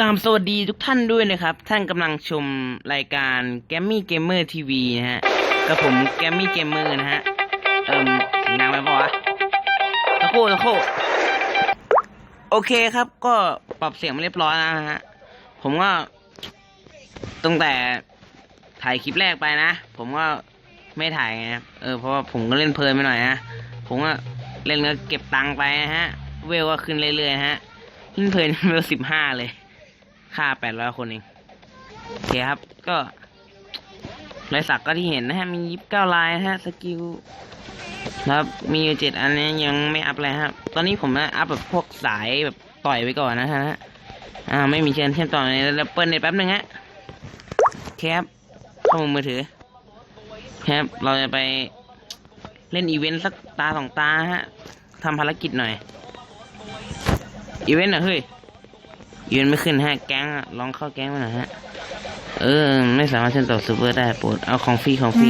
กรามสวัสดีทุกท่านด้วยนะครับ ท่านกำลังชมรายการ g a m m y Gamer TV นะฮะกับผม g a m m y Gamer นะฮะ เอิ่มถึงนางไปปะวะตะโครู่ตะโครู่โอเคครับ ก็ปรับเสียงมาเรียบร้อยแล้วนะฮะ ผมก็ตั้งแต่ถ่ายคลิปแรกไปนะ ผมก็ไม่ถ่ายไงครับเออเพราะว่าผมก็เล่นเพลินไปหน่อยนะ ผมก็เล่นแล้วเก็บตังค์ไปนะฮะ เวลก็ขึ้นเรื่อยๆฮะเล่นเพลินเวลสิบห้าเลย ค่าแปดร้อยคนเองโอเคครับก็ลายสักก็ที่เห็นนะฮะ มียิบเก้าลายนะฮะ สกิลครับมีอยู่เจ็ดอันนี้ยังไม่อัพเลยครับ ตอนนี้ผมนะอัพแบบพวกสายแบบต่อยไว้ก่อนนะฮะอ่าไม่มีเชิญเชื่อมต่อในแล้วเปิดในแป๊บนึงฮะแคปข้อมือถือแคปเราจะไปเล่นอีเวนต์สักตาสองตาฮะทำภารกิจหน่อย อีเวนต์เหรอเฮ้ย อีเวนต์ไม่ขึ้นฮะแก๊งอะลองเข้าแก๊งมาหน่อยฮะ เออ ไม่สามารถเชื่อมต่อซูเปอร์ได้โปรดเอาของฟรีของฟรี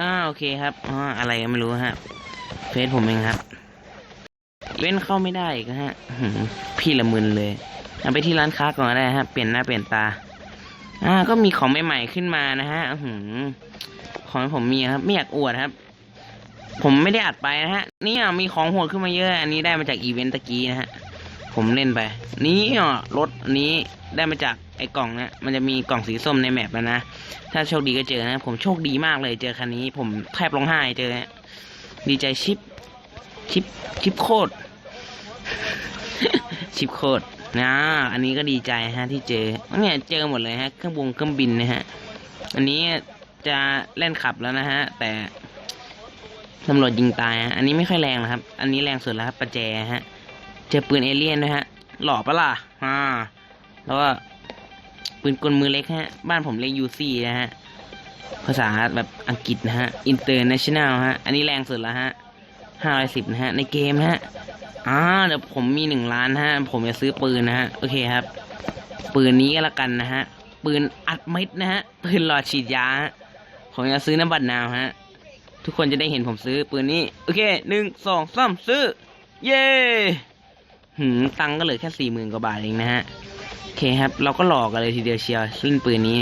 อ่าโอเคครับอ๋ออะไรก็ไม่รู้ฮะเฟซผมเองครับอีเวนต์เข้าไม่ได้อีกฮะอื้อหือพี่ละมึนเลยเอาไปที่ร้านค้าก่อนก็ได้ฮะเปลี่ยนหน้าเปลี่ยนตา อ่า ก็มีของใหม่ๆขึ้นมานะฮะอื้อหือของที่ผมมีครับ ไม่อยากอวดครับ ผมไม่ได้อัดไปนะฮะเนี่ยมีของโหดขึ้นมาเยอะ อันนี้ได้มาจากอีเวนต์ตะกี้นะฮะ ผมเล่นไป นี่อะรถนี้ได้มาจากไอ้กล่องเนี่ยมันจะมีกล่องสีส้มในแมปแล้วนะ ถ้าโชคดีก็เจอนะ ผมโชคดีมากเลยเจอคันนี้ ผมแทบร้องไห้เจอเนี่ยดีใจชิป ชิป ชิปโคตร ชิปโคตรนะ อันนี้ก็ดีใจฮะที่เจอ เนี่ยเจอหมดเลยฮะ เครื่องบงเครื่องบินนะฮะ อันนี้จะเล่นขับแล้วนะฮะ แต่ตำรวจยิงตายฮะ อันนี้ไม่ค่อยแรงนะครับ อันนี้แรงสุดแล้วครับประแจฮะ เจอปืนเอเลี่ยนนะฮะ หล่อปะล่ะอ่าแล้วก็ปืนกลมือเล็กฮะ บ้านผมเรียกยูซี่นะฮะ ภาษาแบบอังกฤษนะฮะ international ฮะ อันนี้แรงสุดแล้วฮะห้าร้อยสิบนะฮะ ในเกมฮะอ่าเดี๋ยวผมมีหนึ่งล้านฮะ ผมจะซื้อปืนนะฮะ โอเคครับ ปืนนี้ก็แล้วกันนะฮะ ปืนอัดเม็ดนะฮะ ปืนหลอดฉีดยาฮะผมจะซื้อน้ำบัตรนาวฮะ ทุกคนจะได้เห็นผมซื้อปืนนี้ โอเคหนึ่งสองสามซื้อ เย้ หืมตังก็เหลือแค่สี่หมื่นกว่าบาทเองนะฮะโอเคครับ เราก็หลอกกันเลยทีเดียวเชียวซึ่งปืนนี้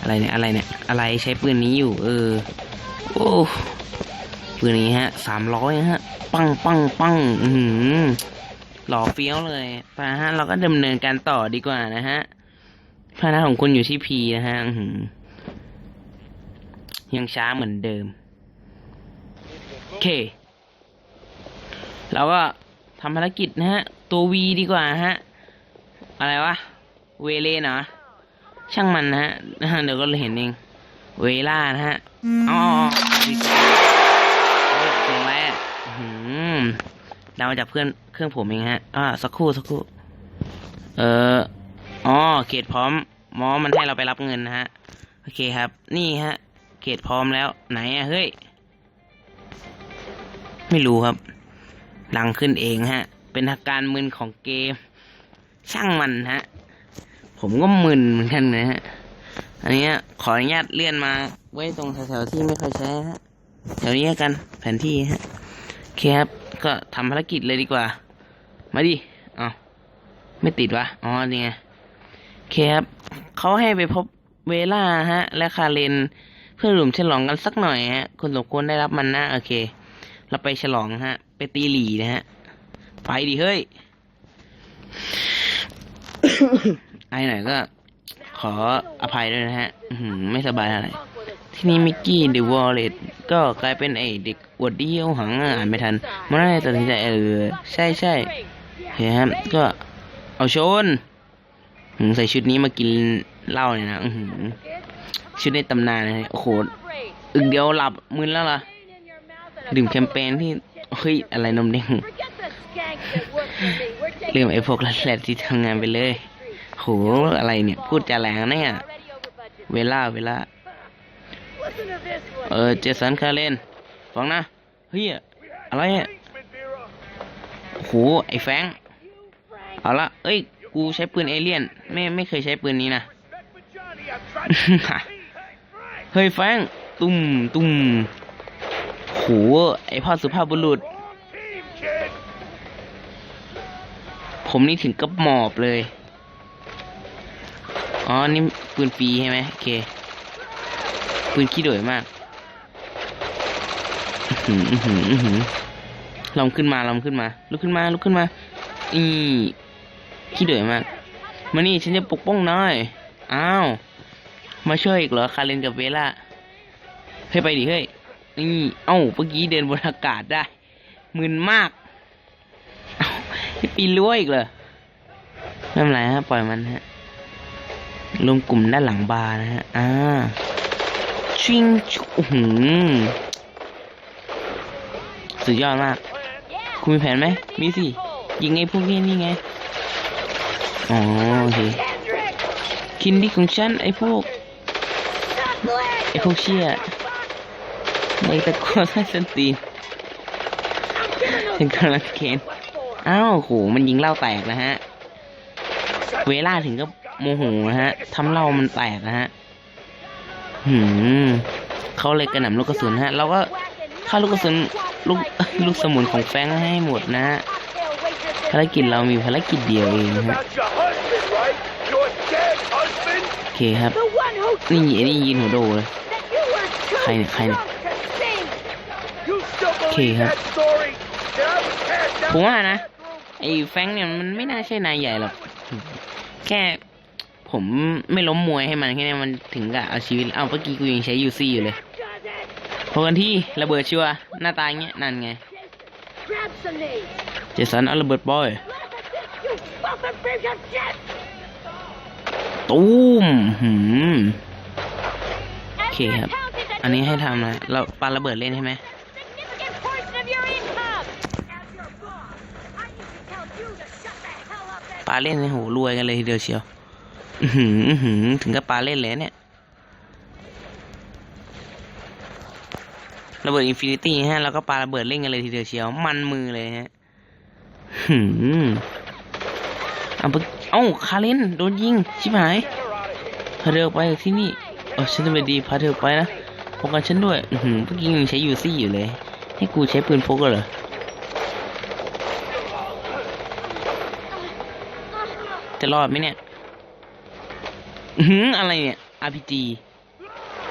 อะไรเนี่ยอะไรเนี่ย อะไรใช้ปืนนี้อยู่ เออ โอ้ปืนนี้ฮะสามร้อยฮะ ปังปังปังอือหือหล่อเฟี้ยวเลยไปฮะ เราก็ดำเนินการต่อดีกว่านะฮะพานะของคุณอยู่ที่พีนะฮะหือยังช้าเหมือนเดิม โอเคเราก็ ทำภารกิจนะฮะ ตัววีดีกว่าฮะ อะไรวะ เวเลนเหรอ ช่างมันนะฮะ เดี๋ยวก็เห็นเอง เวล่านะฮะ อ๋อผิดเฮ้ยเสียงอะไรอะอื้อหืมดาวมาจากเพื่อนเครื่องผมเองฮะอ่าสักครู่สักครู่ เอออ๋อเขตพร้อมหมอมันให้เราไปรับเงินนะฮะ โอเคครับ นี่ฮะ เขตพร้อมแล้ว ไหนอะเฮ้ย ไม่รู้ครับ หลังขึ้นเองฮะ เป็นอาการมึนของเกม ช่างมันฮะ ผมก็มึนเหมือนกันนะฮะ อันนี้ขออนุญาตเลื่อนมา ไว้ตรงแถวๆที่ไม่ค่อยใช้ฮะ แถวนี้กันแผนที่ฮะโอเคครับ ก็ทำภารกิจเลยดีกว่า มาดิอ๋อไม่ติดวะ อ๋อนี่ไงโอเคครับเขาให้ไปพบเวล่าฮะ และคาเรนเพื่อหลุมฉลองกันสักหน่อยฮะ คุณสมควรได้รับมันนะโอเค เราไปฉลองฮะ ไปตีหลีนะฮะ ไปดิเฮ้ย ไอ้หน่อยก็ ขออภัยด้วยนะฮะไม่สบายอะไร ที่นี่มิกกี้เดอะวอลเลตก็กลายเป็นไอเด็กอวดดีเอาหังอะอ่านไม่ทันมันน่าจะตัดสินใจเออใช่ใช่เฮ้ยครับก็เอาชนใส่ชุดนี้มากินเหล้าเนี่ยนะชุดในตำนานเลยโอ้โหอึกเดียวหลับมึนแล้วล่ะ ดื่มแคมเปญที่เฮ้ยอะไรนมเด้งเรื่องไอ้พวกแรดที่ทำงานไปเลย โหอะไรเนี่ยพูดจาแรงนะเนี่ยเวลาเวลา เออเจสันคาเรนฟังนะ เฮ้ย อะไรอะโหไอ้แฟงเอาละเอ้ย กูใช้ปืนเอเลี่ยน ไม่ไม่เคยใช้ปืนนี้นะ เฮ้ยแฟงตุ้มตุ้ม โหไอพ่อสุภาพบุรุษ ผมนี่ถึงกับหมอบเลย อ๋อ นี่ปืนฟรีใช่ไหมโอเค ปืนขี้โดยมากลองขึ้นมาลองขึ้นมา ลุกขึ้นมา ลุกขึ้นมา อีขี้เดือดมาก มานี่ฉันจะปกป้องนายอ้าว มาช่วยอีกเหรอ คาเรนกับเวล่าเฮ้ยไปดิเฮ้ย นี่ เอ้า เมื่อกี้เดินบนอากาศได้มึนมากเอ้าให้ปีนรั้วอีกเหรอไม่เป็นไรฮะ ปล่อยมันฮะ รวมกลุ่มด้านหลังบาร์นะฮะ อ่า ชิงชุอื้อหือสุดยอดมาก คุณมีแผนไหม มีสิ ยิงไอ้พวกนี้นี่ไง อ๋อโอเคคินดี้ของฉัน ไอ้พวก ไอ้พวกเชี่ย ในตะกัวไส้สันตีนถึงกำลังเคนอ้าวโหมันยิงเหล้าแตกนะฮะ เวลาถึงก็โมโหนะฮะทำเหล้ามันแตกนะฮะหืมเขาเลยกระหน่ำลูกกระสุนฮะ เราก็ฆ่าลูกกระสุนลูกลูกสมุนของแฟงให้หมดนะฮะภารกิจเรามีภารกิจเดียวเองนะฮะโอเคครับ นี่นี่ยินหัวโดเลย ใครเนี่ยใครเนี่ย still Okay, believe huh? that story? That I was passed out ผมว่านะไอ้แฟงเนี่ยมันไม่น่าใช่นายใหญ่หรอกแค่ผมไม่ล้มมวยให้มันแค่นี้มันถึงกับเอาชีวิตเอาเมื่อกี้กูยังใช้ยูซี่อยู่เลยพอกันที่ระเบิดชัวหน้าตาอย่างเงี้ยนั่นไงเจสันเอาระเบิดบอยตูมหืม And Okay, your huh? account is a อันนี้ให้ทำอะไรเราปาระเบิดเล่นใช่ไหมาเล่นในหูรวยกันเลยทีเดียวเชียวถึงกับปลาเล่นเลยเนี่ยระเบิดอินฟินิตี้ฮะแล้วก็ปาระเบิดเล่นกันเลยทีเดียวเชียว มันมือเลยฮะหืมเอาไปเอ้าคาเรนโดนยิง ชิบหายพาเธอไปที่นี่เออฉันจะไปดีพาเธอไปนะพกกันฉันด้วย อือหือเมื่อกี้ยังใช้ยูซี่อยู่เลย ให้กูใช้ปืนพกเหรอ จะรอดไหมเนี่ยอือหืออะไรเนี่ย RPG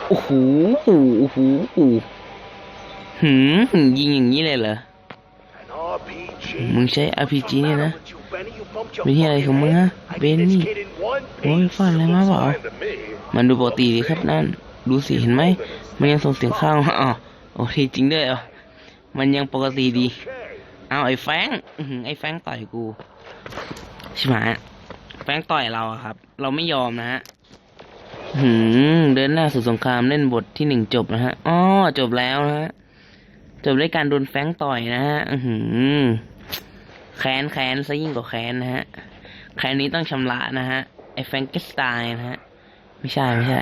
โอ้โหโอ้โหโอ้โหโอ้โหหืมยิงอย่างนี้เลยเหรอ มึงใช้ RPG เนี่ยนะ What's the matter with you, Benny? You bumped your เป็นที่อะไรของมึงฮะ เบนนี่โอ้ยฟันอะไรมาเปล่ามันดูปกติดีครับนั่น ดูสิเห็นไหม มันยังส่งเสียงข้างอ๋อโอเคจริงด้วยเหรอมันยังปกติดี เอาไอ้แฟงไอ้แฟงต่อยกู ใช่ไหม แฟงต่อยเราอะครับ เราไม่ยอมนะฮะหืมเดินหน้าสู่สงครามเล่นบทที่หนึ่งจบนะฮะอ๋อจบแล้วนะฮะจบด้วยการโดนแฟงต่อยนะฮะหือแค้นแค้นซะยิ่งกว่าแค้นนะฮะแค้นนี้ต้องชำระนะฮะไอแฟงเกสไตน์นะฮะไม่ใช่ไม่ใช่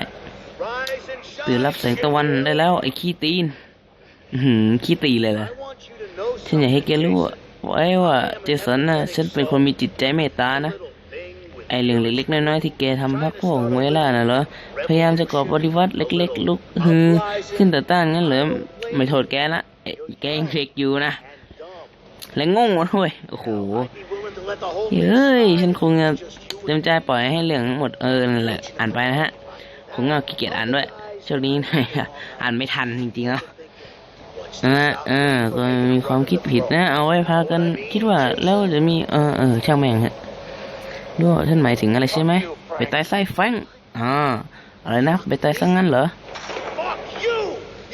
ตื่นรับแสงตะวันได้แล้ว ไอ้ขี้ตีนหือขี้ตีเลยเหรอฉันอยากให้แกรู้ไว้ว่าเจสันนะฉันเป็นคนมีจิตใจเมตตานะ ไอเรื่องเล็กๆน้อยๆที่แกทำพักพวกเวลาน่ะเหรอ พยายามจะก่อปฏิวัติเล็กๆ ลุกฮือขึ้นต่อต้านงั้นเหรอ ไม่โทษแกละไอแกยังเด็กอยู่นะ และงงวะด้วยโอ้โห เฮ้ย ฉันคงจะเต็มใจปล่อยให้เรื่องหมดเออนั่นแหละ อ่านไปนะฮะ ผมก็ขี้เกียจอ่านด้วยช่วงนี้หน่อยอ่านไม่ทันจริงๆแล้วนะฮะเออก็มีความคิดผิดนะ เอาไว้พากันคิดว่าแล้วจะมี เออเออช่างแม่งฮะ ดูว่าท่านหมายถึงอะไรใช่ไหมไปตายไส้แฟงอ่าอะไรนะไปตายซะงั้นเหรอ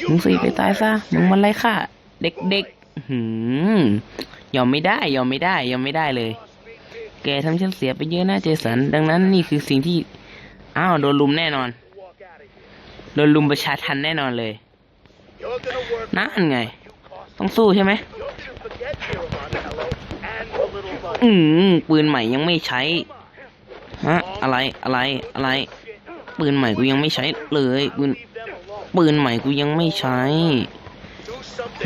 มึงสิไปตายซะมึงมันไรค่าเด็กๆหืมยอมไม่ได้ยอมไม่ได้ยอมไม่ได้เลย แกทำฉันเสียไปเยอะนะเจสัน ดังนั้นนี่คือสิ่งที่อ้าวโดนลุมแน่นอนโดนลุมประชาทันแน่นอนเลยนั่นไง ต้องสู้ใช่ไหม อืมปืนใหม่ยังไม่ใช้ ฮะ อะไร อะไร อะไร ปืนใหม่กูยังไม่ใช้เลย ปืน ปืนใหม่กูยังไม่ใช้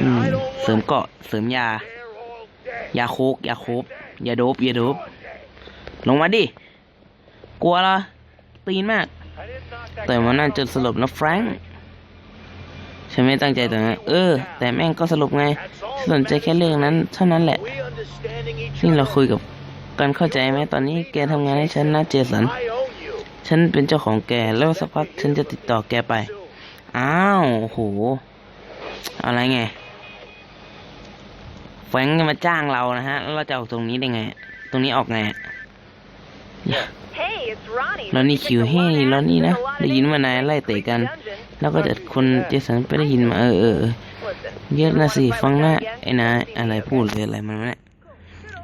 อืม เสริมเกาะ เสริมยา ยาโคก ยาโคบยาโดบยาโดบ ลงมาดิ กลัวละตีนมาก แต่มันน่าจะสลบนะแฟรงค์ฉันไม่ตั้งใจแต่นะเออ แต่แม่งก็สลบไง สนใจแค่เรื่องนั้นเท่านั้นแหละ We understanding each ซึ่งเรา other. คุยกับกันเข้าใจไหมตอนนี้แกทำงานให้ฉันนะเจสัน I owe you. ฉันเป็นเจ้าของแกแล้วสักพักฉันจะติดต่อแกไป อ้าวโอ้โหอะไรไง แฟรงค์จะมาจ้างเรานะฮะแล้วเราจะออกตรงนี้ได้ไง ตรงนี้ออกไง Hey, it's Ronnie. แล้วนี่คิวเฮ้ยแล้วนี่นะ ได้ยินว่านายไล่เตะกัน แล้วก็จะคนเจสันไปได้ยินมาเออเออ เยอะนะสิฟังนะไอ้นายอะไรพูดเลยอะไรมันวะเนี่ย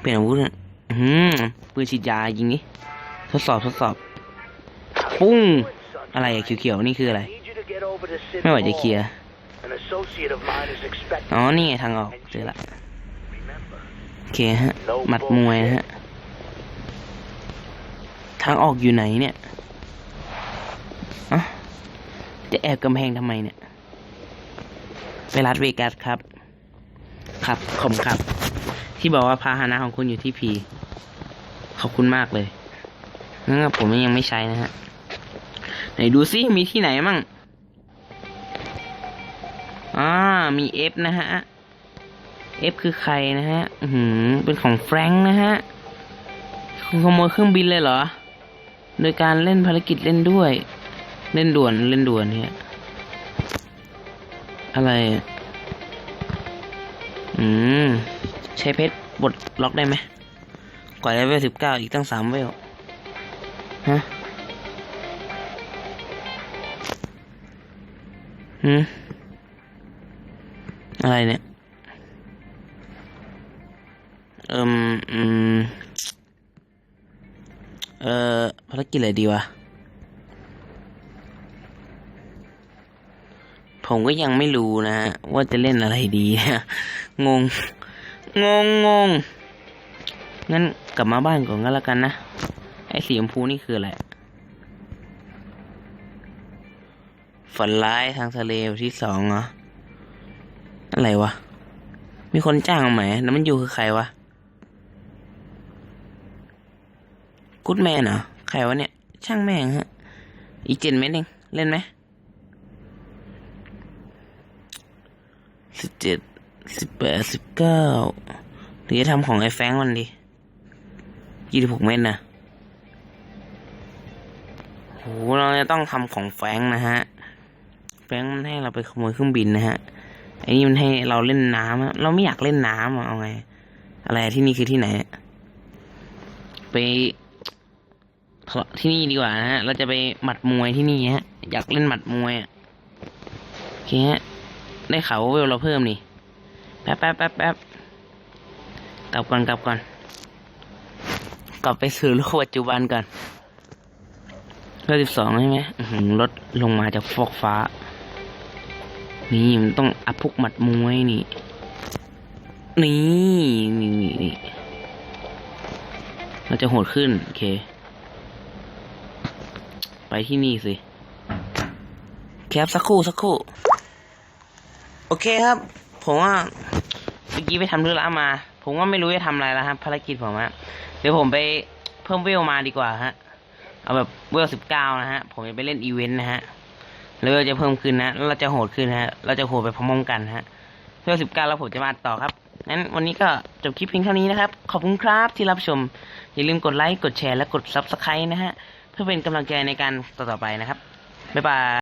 เปลี่ยนอาวุธอะอื้อหืมปืนฉีดยายิงนี่ทดสอบทดสอบ ปุ้ง อะไรอะเขียวๆนี่คืออะไร ไม่ไหวจะเคลียร์อ๋อ นี่ไงทางออกเจอละโอเคฮะหมัดมวยฮะ ทางออกอยู่ไหนเนี่ยอะจะแอบกำแพงทำไมเนี่ย ไปรัดเวกัสครับ ครับขอบครับ ที่บอกว่าพาหนะของคุณอยู่ที่พี ขอบคุณมากเลยงั้นผมยังไม่ใช้นะฮะ ไหนดูซิมีที่ไหนมั่งอ่ามีเอฟนะฮะเอฟคือใครนะฮะ อือหือเป็นของแฟรงค์นะฮะคุณขโมยเครื่องบินเลยเหรอ โดยการเล่นภารกิจเล่นด้วย เล่นด่วนเล่นด่วนเนี่ย อะไรอืม ใช้เพชรบดล็อกได้ไหมกว่าเลเวลสิบเก้าอีกตั้งสามเวลฮะหืมอะไรเนี่ย เอิมอืม เอ่อภารกิจอะไรดีวะ ผมก็ยังไม่รู้นะว่าจะเล่นอะไรดีนะงง งงงงงั้นกลับมาบ้านก่อนก็แล้วกันนะ ไอ้สีชมพูนี่คืออะไร ฝันร้ายทางทะเลที่สองเหรอ อะไรวะ มีคนจ้างมาไหมแล้วมันอยู่คือใครวะกูดแมนเหรอ ใครวะเนี่ย ช่างแม่งฮะ อีเจ็ดเม็ดเอง เล่นไหม สิบเจ็ดสิบแปดสิบเก้าหรือจะทำของไอ้แฟงมันดียี่สิบหกเม็ดนะโหเราจะต้องทำของแฟงนะฮะ แฟงมันให้เราไปขโมยเครื่องบินนะฮะไอ้นี่มันให้เราเล่นน้ำเราไม่อยากเล่นน้ำอะเอาไง อะไรที่นี่คือที่ไหน ไปที่นี่ดีกว่านะฮะ เราจะไปหมัดมวยที่นี่ฮะ อยากเล่นหมัดมวยโอเคฮะ ได้ข่าวว่าเวลเราเพิ่มนี่ แป๊บแป๊บแป๊บแป๊บกลับก่อนกลับก่อน กลับไปสู่โลกปัจจุบันก่อนเลือสิบสองใช่ไหมอื้อหือลดลงมาจากฟอกฟ้า นี่มันต้องอัพพวกหมัดมวยนี่นี่ นี่นี่นี่เราจะโหดขึ้น โอเค ไปที่นี่สิ แคปสักครู่สักครู่ โอเคครับ ผมว่าเมื่อกี้ไปทำธุระมา ผมว่าไม่รู้จะทำอะไรแล้วครับภารกิจผมอะเดี๋ยวผมไปเพิ่มเวลมาดีกว่าฮะ เอาแบบเวลสิบเก้านะฮะ ผมจะไปเล่นอีเวนต์นะฮะแล้วเวลจะเพิ่มขึ้นนะแล้วเราจะโหดขึ้นนะฮะ เราจะโหดไปพร้อมๆกันฮะเวลสิบเก้าแล้วผมจะมาต่อครับงั้นวันนี้ก็จบคลิปเพียงเท่านี้นะครับ ขอบคุณครับที่รับชม อย่าลืมกดไลค์ กดแชร์ และกด Subscribe นะฮะ เพื่อเป็นกำลังใจในการต่อๆไปนะครับ บ๊ายบาย